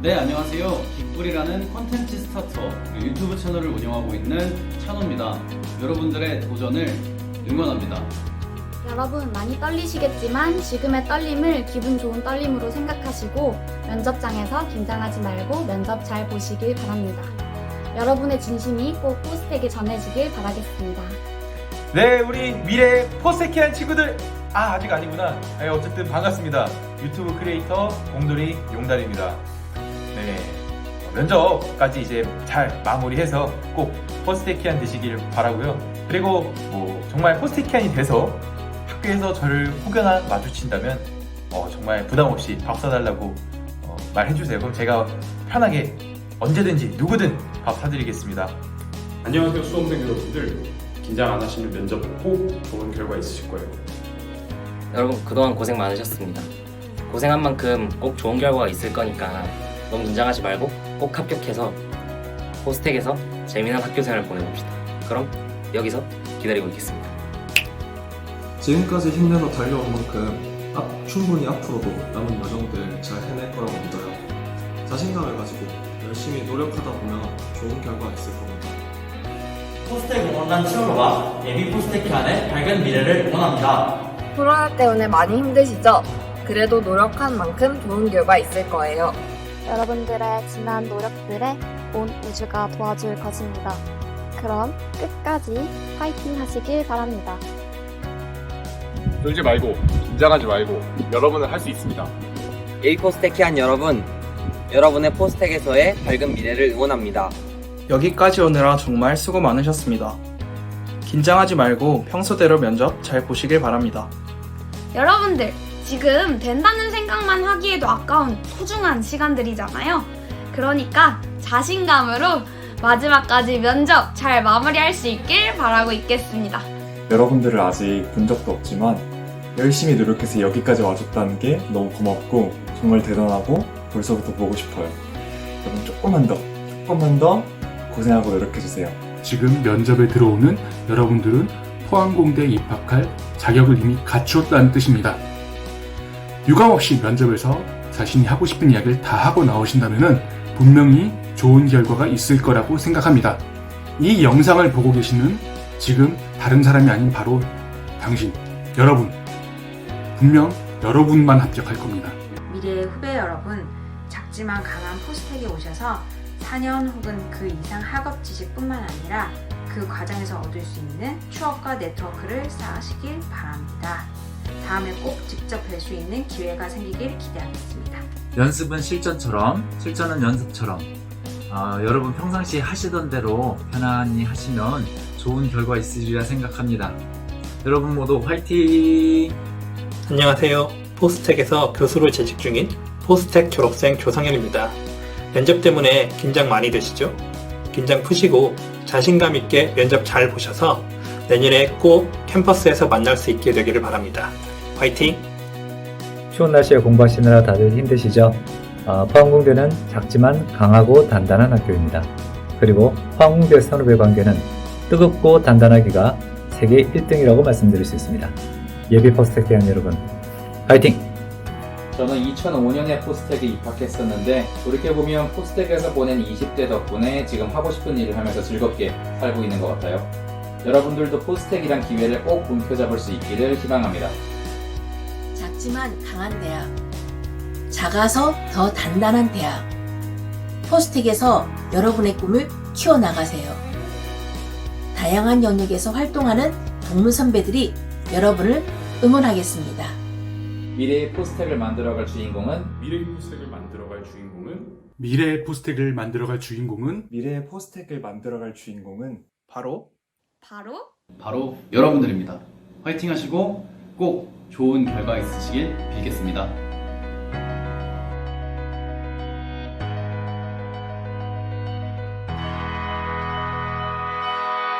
네, 안녕하세요. 빅불이라는 컨텐츠 스타터 유튜브 채널을 운영하고 있는 찬호입니다. 여러분들의 도전을 응원합니다. 여러분 많이 떨리시겠지만 지금의 떨림을 기분 좋은 떨림으로 생각하시고 면접장에서 긴장하지 말고 면접 잘 보시길 바랍니다. 여러분의 진심이 꼭 포스텍에 전해지길 바라겠습니다. 네, 우리 미래 포스테키한 친구들. 아, 아직 아니구나. 네, 어쨌든 반갑습니다. 유튜브 크리에이터 공돌이 용달입니다. 네. 어, 면접까지 이제 잘 마무리해서 꼭 포스테키안 되시길 바라고요. 그리고 뭐 정말 포스테키안이 돼서 학교에서 저를 혹여나 마주친다면 어, 정말 부담 없이 밥 사달라고 어, 말해주세요. 그럼 제가 편하게 언제든지 누구든 밥 사드리겠습니다. 안녕하세요 수험생 여러분들 긴장 안 하시면 면접 꼭 좋은 결과 있으실 거예요 여러분 그동안 고생 많으셨습니다. 고생한 만큼 꼭 좋은 결과가 있을 거니까 너무 긴장하지 말고 꼭 합격해서 호스텍에서 재미난 학교 생활을 보내봅시다. 그럼 여기서 기다리고 있겠습니다. 지금까지 힘내서 달려온 만큼 앞- 충분히 앞으로도 남은 여정들 잘 해낼 거라고 믿어요. 자신감을 가지고 열심히 노력하다 보면 좋은 결과 있을 겁니다. 포스텍 응원단 친구가 예비 포스텍 안의 밝은 미래를 응원합니다. 코로나 때문에 많이 힘드시죠? 그래도 노력한 만큼 좋은 결과 있을 거예요. 여러분들의 지난 노력들에 온 우주가 도와줄 것입니다. 그럼 끝까지 파이팅 하시길 바랍니다. 떨지 말고 긴장하지 말고 여러분은 할 수 있습니다. 예비 포스텍키한 여러분, 여러분의 포스텍에서의 밝은 미래를 응원합니다. 여기까지 오느라 정말 수고 많으셨습니다. 긴장하지 말고 평소대로 면접 잘 보시길 바랍니다. 여러분들, 지금 된다는 생각만 하기에도 아까운 소중한 시간들이잖아요. 그러니까 자신감으로 마지막까지 면접 잘 마무리할 수 있길 바라고 있겠습니다. 여러분들을 아직 본 적도 없지만 열심히 노력해서 여기까지 와줬다는 게 너무 고맙고 정말 대단하고 벌써부터 보고 싶어요. 여러분 조금만 더, 조금만 더 고생하고 노력해주세요. 지금 면접에 들어오는 여러분들은 포항공대에 입학할 자격을 이미 갖추었다는 뜻입니다 유감 없이 면접에서 자신이 하고 싶은 이야기를 다 하고 나오신다면 분명히 좋은 결과가 있을 거라고 생각합니다. 이 영상을 보고 계시는 지금 다른 사람이 아닌 바로 당신, 여러분. 분명 여러분만 합격할 겁니다. 미래의 후배 여러분, 작지만 강한 포스텍에 오셔서 4년 혹은 그 이상 학업 지식뿐만 아니라 그 과정에서 얻을 수 있는 추억과 네트워크를 쌓으시길 바랍니다. 다음에 꼭 직접 뵐 수 있는 기회가 생기길 기대하겠습니다. 연습은 실전처럼, 실전은 연습처럼. 아, 여러분 평상시 하시던 대로 편안히 하시면 좋은 결과 있으리라 생각합니다. 여러분 모두 화이팅! 안녕하세요. 포스텍에서 교수로 재직 중인 포스텍 졸업생 조상현입니다. 면접 때문에 긴장 많이 되시죠? 긴장 푸시고 자신감 있게 면접 잘 보셔서 내년에 꼭 캠퍼스에서 만날 수 있게 되기를 바랍니다. 화이팅! 추운 날씨에 공부하시느라 다들 힘드시죠? 아, 포항공대는 작지만 강하고 단단한 학교입니다. 그리고 포항공대 선후배 관계는 뜨겁고 단단하기가 세계 1등이라고 말씀드릴 수 있습니다. 예비 포스텍 대한 여러분, 파이팅! 저는 2005년에 포스텍에 입학했었는데 돌이켜보면 포스텍에서 보낸 20대 덕분에 지금 하고 싶은 일을 하면서 즐겁게 살고 있는 것 같아요. 여러분들도 포스텍이란 기회를 꼭 움켜잡을 수 있기를 희망합니다. 작지만 강한 대학. 작아서 더 단단한 대학. 포스텍에서 여러분의 꿈을 키워나가세요. 다양한 영역에서 활동하는 동문 선배들이 여러분을 응원하겠습니다. 미래의 포스텍을 만들어갈 주인공은 미래의 포스텍을 만들어갈 주인공은 미래의 포스텍을 만들어갈 주인공은 미래의 포스텍을 만들어갈 주인공은 바로 바로 바로 여러분들입니다. 화이팅 하시고 꼭 좋은 결과 있으시길 빌겠습니다.